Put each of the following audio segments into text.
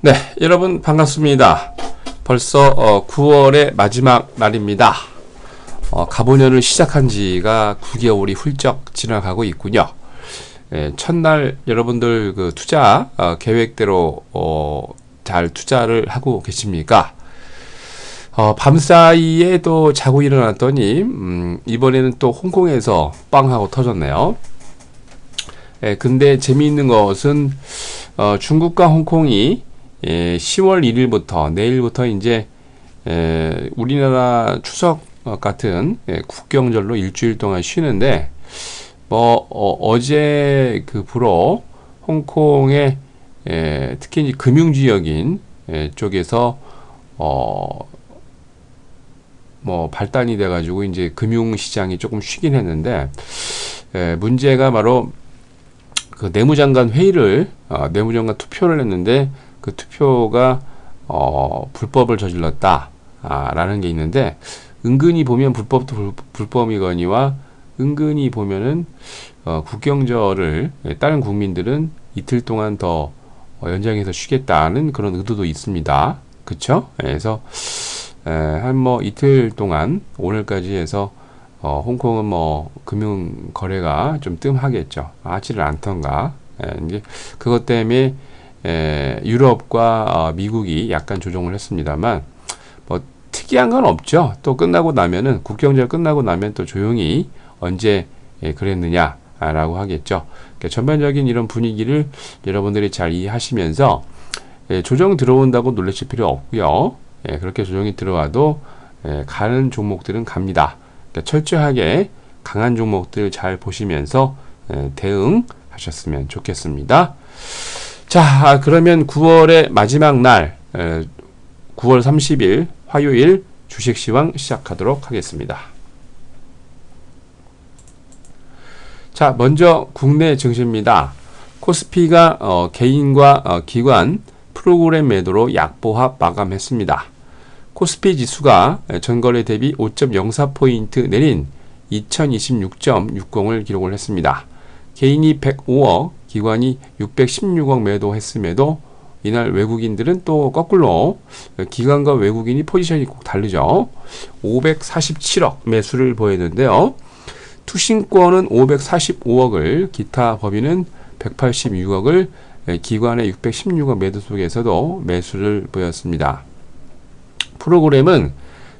네, 여러분 반갑습니다. 벌써 어, 9월의 마지막 날입니다. 어, 가보년을 시작한 지가 9개월이 훌쩍 지나가고 있군요. 예, 첫날 여러분들 그 투자 어, 계획대로 어, 잘 투자를 하고 계십니까? 어, 밤사이에 또 자고 일어났더니 음, 이번에는 또 홍콩에서 빵 하고 터졌네요. 예, 근데 재미있는 것은 어, 중국과 홍콩이 예, 10월 1일부터 내일부터 이제 에, 우리나라 추석 같은 예, 국경절로 일주일 동안 쉬는데 뭐 어, 제그 불어 홍콩의 예, 특히 이제 금융 지역인 예, 쪽에서 어 뭐 발단이 돼 가지고 이제 금융 시장이 조금 쉬긴 했는데 예, 문제가 바로 그 내무장관 회의를 어, 내무장관 투표를 했는데 그 투표가 어, 불법을 저질렀다라는 게 있는데 은근히 보면 불법도 불, 불법 이거니와 은근히 보면은 어, 국경절을 다른 국민들은 이틀 동안 더 어, 연장해서 쉬겠다는 그런 의도도 있습니다. 그쵸? 그래서 한 뭐 이틀 동안 오늘까지 해서 어, 홍콩은 뭐 금융 거래가 좀 뜸하겠죠. 하지를 않던가. 에, 이제 그것 때문에 에, 유럽과 어, 미국이 약간 조정을 했습니다만 뭐 특이한 건 없죠. 또 끝나고 나면은 국경절 끝나고 나면 또 조용히 언제 예, 그랬느냐라고 하겠죠. 그러니까 전반적인 이런 분위기를 여러분들이 잘 이해하시면서 예, 조정 들어온다고 놀라실 필요 없고요. 예, 그렇게 조정이 들어와도 예, 가는 종목들은 갑니다. 그러니까 철저하게 강한 종목들 잘 보시면서 예, 대응하셨으면 좋겠습니다. 자, 그러면 9월의 마지막 날, 9월 30일 화요일 주식시황 시작하도록 하겠습니다. 자, 먼저 국내 증시입니다. 코스피가 어, 개인과 어, 기관 프로그램 매도로 약보합 마감했습니다. 코스피 지수가 전거래 대비 5.04포인트 내린 2026.60을 기록을 했습니다. 개인이 105억, 기관이 616억 매도했음에도 이날 외국인들은 또 거꾸로 기관과 외국인이 포지션이 꼭 다르죠. 547억 매수를 보였는데요. 투신권은 545억을 기타 법인은 186억을 기관의 616억 매도 속에서도 매수를 보였습니다. 프로그램은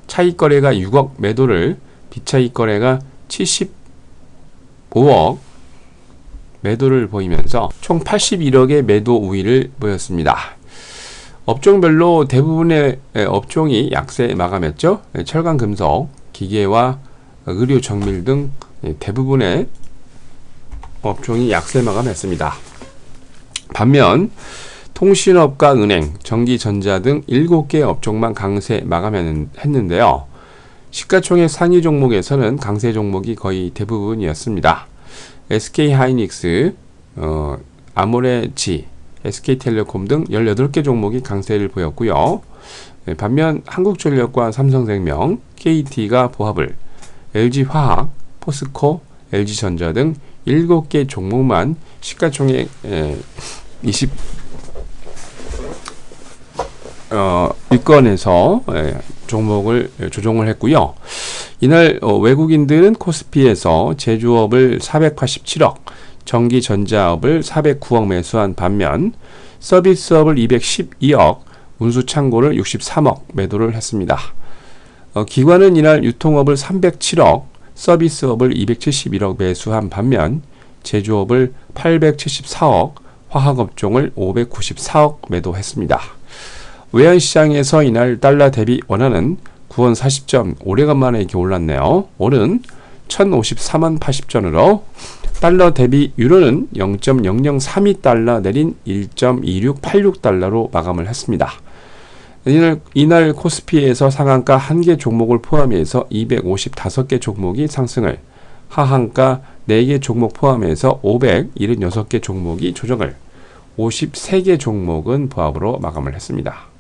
차익 거래가 6억 매도를 비차익 거래가 75억 매도를 보이면서 총 81억의 매도 우위를 보였습니다. 업종별로 대부분의 업종이 약세 마감했죠. 철강, 금속, 기계와 의료, 정밀 등 대부분의 업종이 약세 마감했습니다. 반면 통신업과 은행, 전기, 전자 등 7개 업종만 강세 마감했는데요. 시가총액 상위 종목에서는 강세 종목이 거의 대부분이었습니다. SK 하이닉스, 어, 아모레지, SK텔레콤 등 18개 종목이 강세를 보였고요. 네, 반면 한국전력과 삼성생명, KT가 보합을, LG화학, 포스코, LG전자 등 7개 종목만 시가총액 에, 20 어, 위권에서 예, 종목을 조정을 했고요. 이날 어, 외국인들은 코스피에서 제조업을 487억, 전기전자업을 409억 매수한 반면 서비스업을 212억, 운수창고를 63억 매도를 했습니다. 어, 기관은 이날 유통업을 307억, 서비스업을 271억 매수한 반면 제조업을 874억, 화학업종을 594억 매도했습니다. 외환시장에서 이날 달러 대비 원화는 9원 40점 오래간만에 이렇게 올랐네요. 오른 1054만 80전으로 달러 대비 유로는 0.0032달러 내린 1.2686달러로 마감을 했습니다. 이날, 이날 코스피에서 상한가 1개 종목을 포함해서 255개 종목이 상승을 하한가 4개 종목 포함해서 576개 종목이 조정을 53개 종목은 부합으로 마감을 했습니다.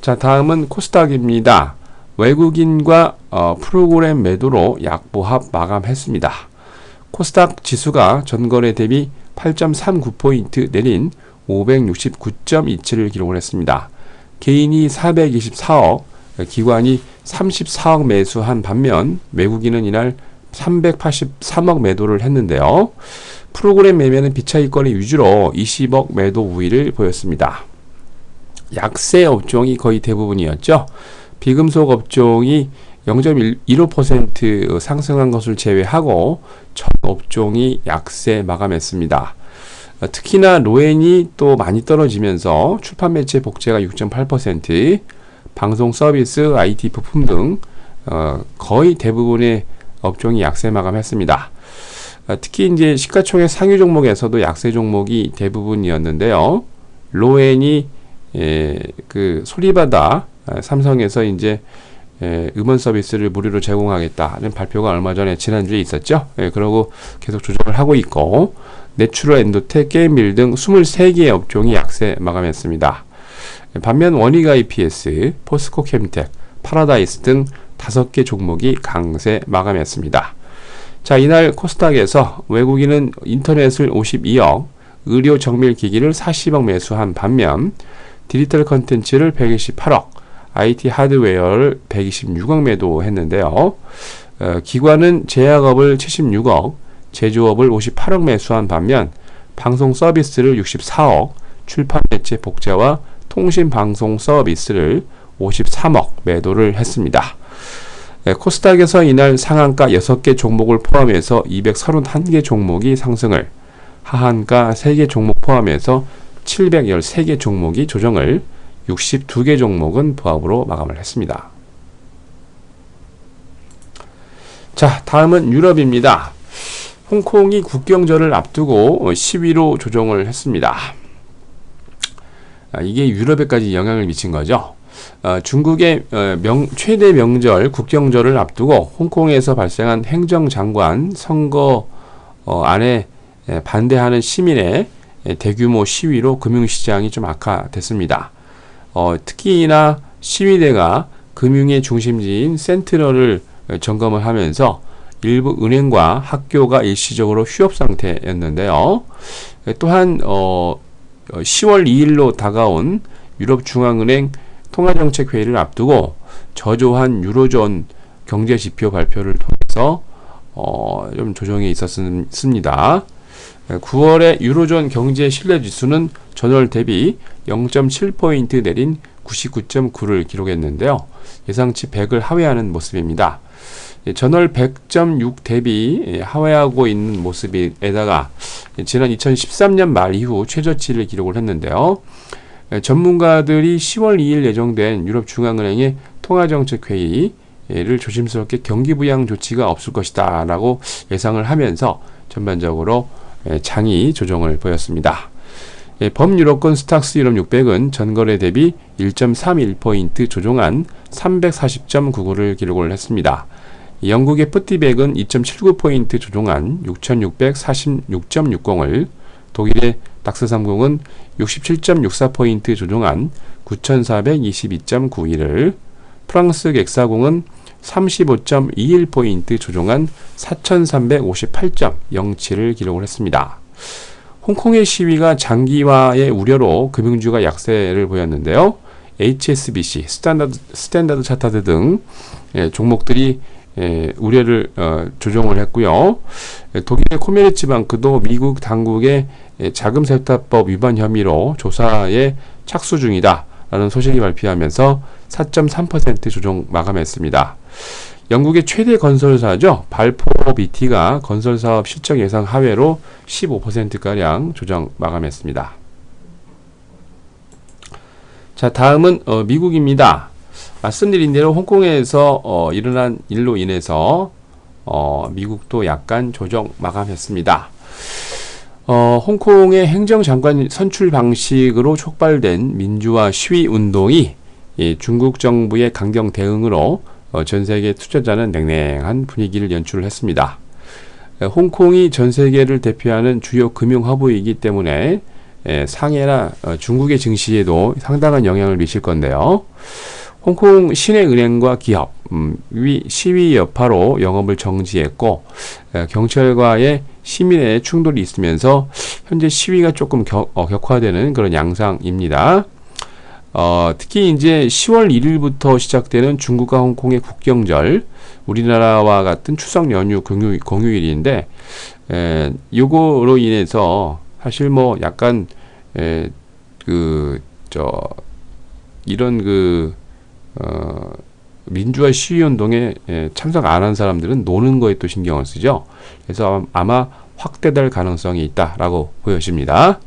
자, 다음은 코스닥입니다. 외국인과 어, 프로그램 매도로 약보합 마감했습니다. 코스닥 지수가 전거래 대비 8.39포인트 내린 569.27을 기록을 했습니다. 개인이 424억, 기관이 34억 매수한 반면 외국인은 이날 383억 매도를 했는데요. 프로그램 매매는 비차익권의 위주로 20억 매도 우위를 보였습니다. 약세 업종이 거의 대부분이었죠. 비금속 업종이 0.15% 상승한 것을 제외하고 전 업종이 약세 마감했습니다. 특히나 로엔이 또 많이 떨어지면서 출판 매체 복제가 6.8%, 방송 서비스, IT 부품 등 어, 거의 대부분의 업종이 약세 마감했습니다. 어, 특히 이제 시가총액 상위 종목에서도 약세 종목이 대부분이었는데요. 로엔이 예, 그 소리바다 아, 삼성에서 이제 예, 음원 서비스를 무료로 제공하겠다는 발표가 얼마 전에 지난주에 있었죠. 예, 그러고 계속 조정을 하고 있고 내추럴 엔도텍, 게임빌 등 23개의 업종이 약세 마감했습니다. 예, 반면 원익 IPS, 포스코 캠텍, 파라다이스 등 5개 종목이 강세 마감했습니다. 자, 이날 코스닥에서 외국인은 인터넷을 52억, 의료 정밀 기기를 40억 매수한 반면 디지털 컨텐츠를 128억, IT 하드웨어를 126억 매도했는데요. 어, 기관은 제약업을 76억, 제조업을 58억 매수한 반면 방송 서비스를 64억, 출판 매체 복제와 통신 방송 서비스를 53억 매도를 했습니다. 네, 코스닥에서 이날 상한가 6개 종목을 포함해서 231개 종목이 상승을, 하한가 3개 종목 포함해서 713개 종목이 조정을 62개 종목은 부합으로 마감을 했습니다. 자, 다음은 유럽입니다. 홍콩이 국경절을 앞두고 10위로 조정을 했습니다. 아, 이게 유럽에까지 영향을 미친 거죠. 어, 중국의 어, 명, 최대 명절 국경절을 앞두고 홍콩에서 발생한 행정장관 선거 어, 안에 반대하는 시민의 예, 대규모 시위로 금융시장이 좀 악화됐습니다. 어, 특히나 시위대가 금융의 중심지인 센트럴을 점검을 하면서 일부 은행과 학교가 일시적으로 휴업 상태였는데요. 예, 또한 어, 10월 2일로 다가온 유럽중앙은행 통화정책회의를 앞두고 저조한 유로존 경제지표 발표를 통해서 어, 좀 조정이 있었습니다. 9월의 유로존 경제 신뢰 지수는 전월 대비 0.7포인트 내린 99.9를 기록했는데요. 예상치 100을 하회하는 모습입니다. 예, 전월 100.6 대비 예, 하회하고 있는 모습에다가 지난 2013년 말 이후 최저치를 기록을 했는데요. 예, 전문가들이 10월 2일 예정된 유럽중앙은행의 통화정책회의를 조심스럽게 경기부양 조치가 없을 것이다 라고 예상을 하면서 전반적으로 예, 장이 조정을 보였습니다. 예, 범유럽권 스탁스 유럽 600은 전거래 대비 1.31포인트 조정한 340.99를 기록을 했습니다. 영국의 푸티백은 2.79포인트 조정한 6646.60을 독일의 닥스30은 67.64포인트 조정한 9422.91을 프랑스 객사공은 35.21포인트 조정한 4,358.07을 기록을 했습니다. 홍콩의 시위가 장기화의 우려로 금융주가 약세를 보였는데요. HSBC, 스탠다드, 스탠다드 차타드 등 예, 종목들이 예, 우려를 어, 조정을 했고요. 예, 독일의 코메르츠 방크도 미국 당국의 예, 자금 세탁법 위반 혐의로 조사에 착수 중이다. 라는 소식이 발표하면서 4.3% 조정 마감했습니다. 영국의 최대 건설사죠. 발포 BT가 건설 사업 실적 예상 하회로 15%가량 조정 마감했습니다. 자, 다음은 어, 미국입니다. 말씀드린 대로 홍콩에서 어, 일어난 일로 인해서 어, 미국도 약간 조정 마감했습니다. 어, 홍콩의 행정장관 선출 방식으로 촉발된 민주화 시위 운동이 이 중국 정부의 강경 대응으로 어, 전 세계 투자자는 냉랭한 분위기를 연출을 했습니다. 에, 홍콩이 전 세계를 대표하는 주요 금융 허브이기 때문에 에, 상해나 어, 중국의 증시에도 상당한 영향을 미칠 건데요. 홍콩 시내 은행과 기업 음, 시위 여파로 영업을 정지했고 에, 경찰과의 시민의 충돌이 있으면서 현재 시위가 조금 격, 어, 격화되는 그런 양상입니다. 어, 특히 이제 10월 1일부터 시작되는 중국과 홍콩의 국경절, 우리나라와 같은 추석 연휴 공휴, 공휴일인데, 에, 요거로 인해서 사실 뭐 약간, 에, 그, 저, 이런 그, 어, 민주화 시위 운동에 에, 참석 안 한 사람들은 노는 거에 또 신경을 쓰죠. 그래서 아마 확대될 가능성이 있다라고 보여집니다.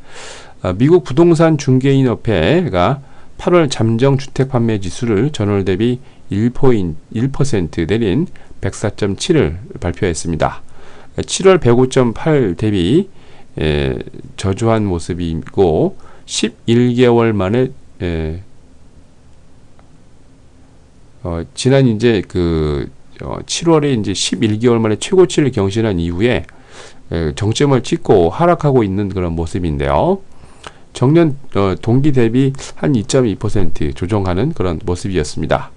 어, 미국 부동산 중개인 협회가 8월 잠정 주택 판매 지수를 전월 대비 1포인, 1% 내린 104.7을 발표했습니다. 7월 105.8 대비 에, 저조한 모습이고 11개월 만에 에, 어, 지난 이제 그 어, 7월에 이제 11개월 만에 최고치를 경신한 이후에 에, 정점을 찍고 하락하고 있는 그런 모습인데요. 정년 어, 동기 대비 한 2.2% 조정하는 그런 모습이었습니다.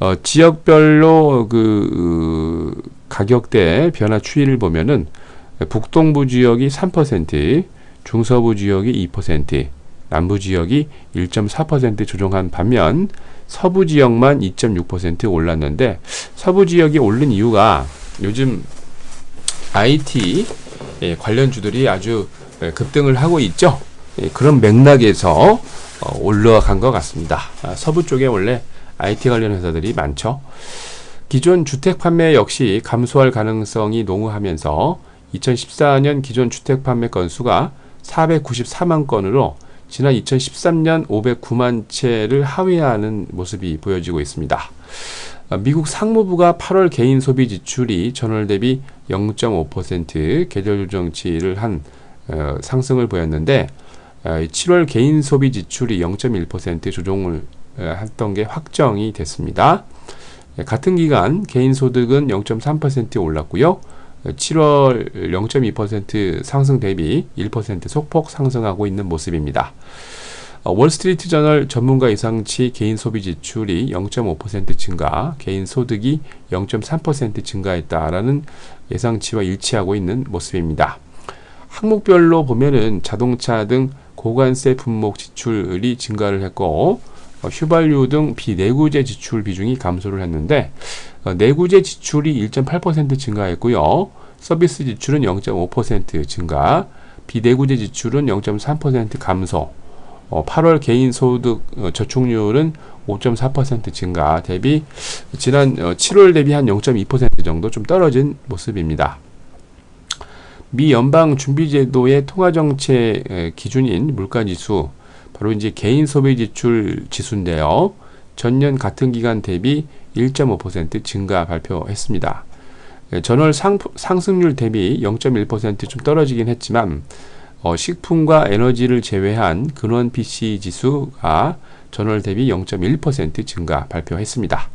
어, 지역별로 그 으, 가격대 변화 추이를 보면은 북동부 지역이 3%, 중서부 지역이 2%, 남부 지역이 1.4% 조정한 반면 서부 지역만 2.6% 올랐는데 서부 지역이 오른 이유가 요즘 IT 예, 관련주들이 아주 예, 급등을 하고 있죠. 예, 그런 맥락에서 어, 올라간 것 같습니다. 아, 서부 쪽에 원래 IT 관련 회사들이 많죠. 기존 주택 판매 역시 감소할 가능성이 농후하면서 2014년 기존 주택 판매 건수가 494만 건으로 지난 2013년 509만 채를 하회하는 모습이 보여지고 있습니다. 아, 미국 상무부가 8월 개인 소비 지출이 전월 대비 0.5% 계절 조정치를 한 어, 상승을 보였는데 7월 개인 소비 지출이 0.1% 조정을 했던 게 확정이 됐습니다. 같은 기간 개인 소득은 0.3% 올랐고요. 7월 0.2% 상승 대비 1% 소폭 상승하고 있는 모습입니다. 월스트리트 저널 전문가 예상치 개인 소비 지출이 0.5% 증가, 개인 소득이 0.3% 증가했다라는 예상치와 일치하고 있는 모습입니다. 항목별로 보면은 자동차 등 고관세 품목 지출이 증가를 했고 어, 휘발유 등 비내구재 지출 비중이 감소를 했는데 어, 내구재 지출이 1.8% 증가했고요. 서비스 지출은 0.5% 증가, 비내구재 지출은 0.3% 감소. 어, 8월 개인 소득 어, 저축률은 5.4% 증가 대비 지난 어, 7월 대비 한 0.2% 정도 좀 떨어진 모습입니다. 미 연방 준비제도의 통화정책 기준인 물가지수, 바로 이제 개인 소비 지출 지수인데요. 전년 같은 기간 대비 1.5% 증가 발표했습니다. 예, 전월 상, 상승률 대비 0.1%좀 떨어지긴 했지만 어, 식품과 에너지를 제외한 근원 PC 지수가 전월 대비 0.1% 증가 발표했습니다.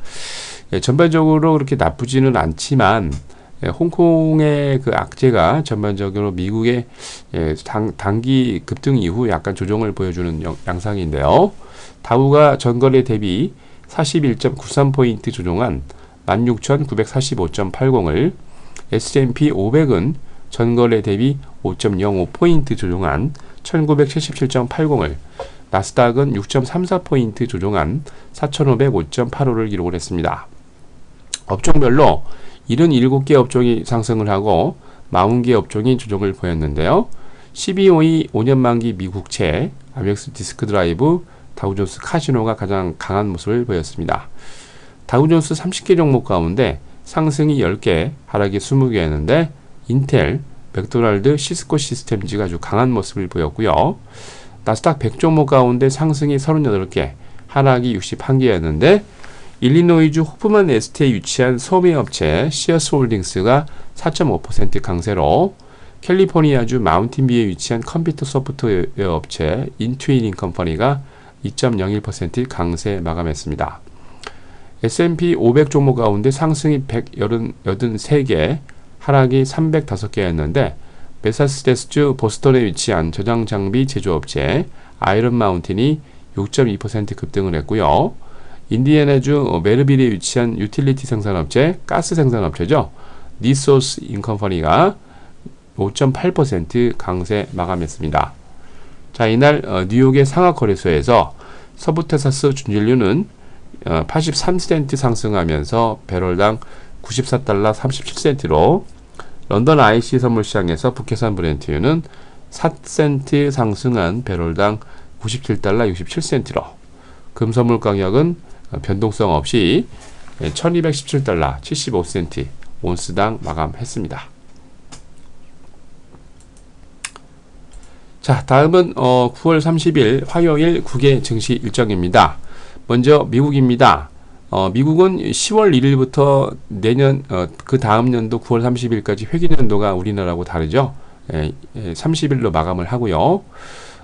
예, 전반적으로 그렇게 나쁘지는 않지만 예, 홍콩의 그 악재가 전반적으로 미국의 예, 당, 단기 급등 이후 약간 조정을 보여주는 영, 양상인데요. 다우가 전거래 대비 41.93포인트 조정한 16,945.80을 S&P 500은 전거래 대비 5.05포인트 조정한 1977.80을 나스닥은 6.34포인트 조정한 4,505.85를 기록을 했습니다. 업종별로 77개 업종이 상승을 하고 40개 업종이 조정을 보였는데요. 12호의 5년 만기 미국채, 아멕스 디스크 드라이브, 다우존스 카지노가 가장 강한 모습을 보였습니다. 다우존스 30개 종목 가운데 상승이 10개, 하락이 20개였는데 인텔, 맥도날드, 시스코 시스템즈가 아주 강한 모습을 보였고요. 나스닥 100 종목 가운데 상승이 38개, 하락이 61개였는데 일리노이주 호프만 에스테에 위치한 소매업체 시어스 홀딩스가 4.5% 강세로 캘리포니아주 마운틴비에 위치한 컴퓨터 소프트웨어 업체 인투이닝 컴퍼니가 2.01% 강세 마감했습니다. S&P 500 종목 가운데 상승이 183개, 하락이 305개였는데 메사스데스주 보스턴에 위치한 저장 장비 제조업체 아이런 마운틴이 6.2% 급등을 했고요. 인디애나주 메르빌에 위치한 유틸리티 생산업체, 가스 생산업체죠. 니소스 인컴퍼니가 5.8% 강세 마감했습니다. 자, 이날 어, 뉴욕의 상하 거래소에서 서부 테사스 준진류는 어, 83센트 상승하면서 배럴당 94달러 37센트로 런던 IC 선물 시장에서 북해산 브렌트유는 4센트 상승한 배럴당 97달러 67센트로 금 선물 가격은 변동성 없이 1217달러 75센트 온스당 마감했습니다. 자, 다음은 어, 9월 30일 화요일 국외 증시 일정입니다. 먼저 미국입니다. 어, 미국은 10월 1일부터 내년 어, 그 다음 연도 9월 30일까지 회기년도가 우리나라하고 다르죠. 예, 예, 30일로 마감을 하고요.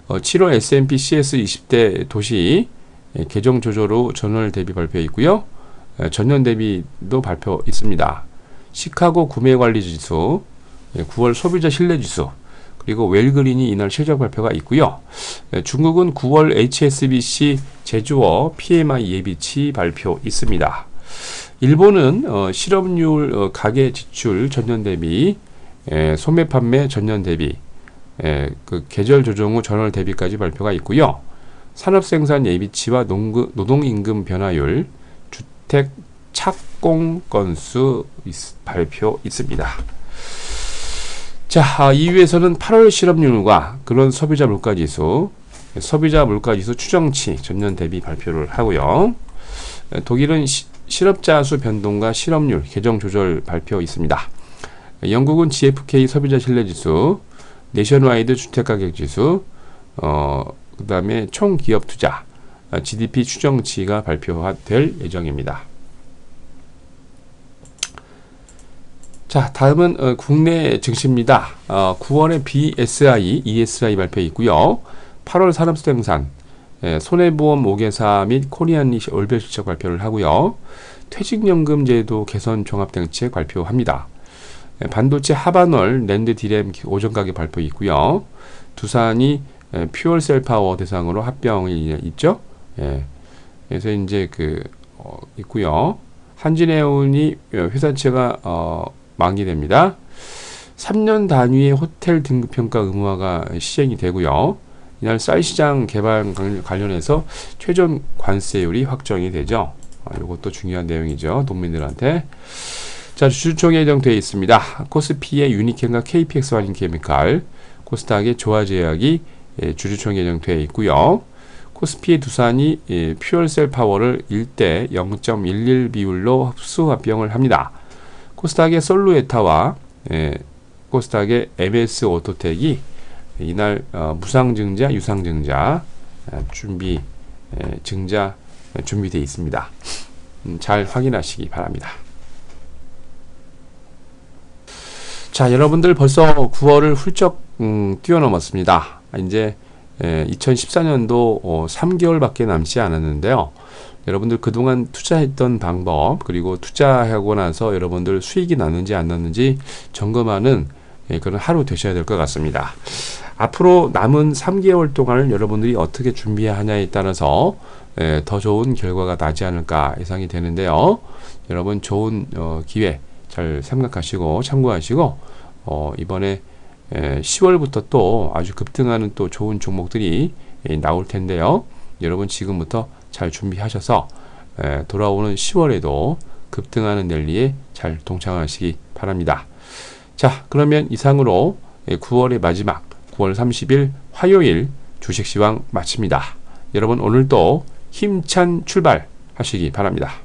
어, 7월 S&P CS 20대 도시 예, 계정 조조로 전월 대비 발표 있고요. 예, 전년 대비도 발표 있습니다. 시카고 구매 관리 지수, 예, 9월 소비자 신뢰 지수, 그리고 웰그린이 이날 실적 발표가 있고요. 예, 중국은 9월 HSBC 제주어 PMI 예비치 발표 있습니다. 일본은 어, 실업률 어, 가계 지출 전년 대비 예, 소매 판매 전년 대비 예, 그 계절 조정 후 전월 대비까지 발표가 있고요. 산업 생산 예비치와 노동임금 변화율, 주택 착공 건수 있, 발표 있습니다. 자, 2위에서는 아, 8월 실업률과 그런 소비자 물가지수, 소비자 물가지수 추정치 전년 대비 발표를 하고요. 독일은 시, 실업자 수 변동과 실업률 개정 조절 발표 있습니다. 영국은 GFK 소비자 신뢰지수, 내셔널와이드 주택가격지수, 어, 그 다음에 총 기업 투자, GDP 추정치가 발표될 예정입니다. 자, 다음은 어, 국내 증시입니다. 어, 9월에 BSI, ESI 발표 있고요. 8월 산업생산, 예, 손해보험 5개사 및 코리안리시 월별 실적 발표를 하고요. 퇴직연금 제도 개선 종합대책 발표합니다. 예, 반도체 하반월 랜드 디램 오전 가격 발표 있고요. 두산이 예, 퓨얼 셀 파워 대상으로 합병이 있죠. 예. 그래서 이제 그 어, 있고요. 한진해운이 회사채가 어, 만기됩니다. 3년 단위의 호텔 등급 평가 의무화가 시행이 되고요. 이날 쌀 시장 개발 관련해서 최종 관세율이 확정이 되죠. 아, 이것도 중요한 내용이죠. 농민들한테. 자, 주주총회 예정되어 있습니다. 코스피의 유니켄과 KPX 환인케미칼, 코스닥의 조화제약이 예, 주주총회 예정되어 있고요. 코스피의 두산이 예, 퓨얼셀 파워를 1대 0.11 비율로 흡수 합병을 합니다. 코스닥의 솔루에타와 예, 코스닥의 MS 오토텍이 이날 어, 무상증자, 유상증자 어, 준비 예, 증자 준비되어 있습니다. 음, 잘 확인하시기 바랍니다. 자, 여러분들 벌써 9월을 훌쩍 음, 뛰어넘었습니다. 이제 예, 2014년도 어, 3개월밖에 남지 않았는데요. 여러분들 그동안 투자했던 방법 그리고 투자하고 나서 여러분들 수익이 났는지 안 났는지 점검하는 예, 그런 하루 되셔야 될 것 같습니다. 앞으로 남은 3개월 동안을 여러분들이 어떻게 준비하냐에 따라서 예, 더 좋은 결과가 나지 않을까 예상이 되는데요. 여러분 좋은 어, 기회 잘 생각하시고 참고하시고 어, 이번에 예, 10월부터 또 아주 급등하는 또 좋은 종목들이 예, 나올 텐데요. 여러분 지금부터 잘 준비하셔서 에, 돌아오는 10월에도 급등하는 랠리에 잘 동참하시기 바랍니다. 자, 그러면 이상으로 9월의 마지막 9월 30일 화요일 주식시황 마칩니다. 여러분 오늘도 힘찬 출발 하시기 바랍니다.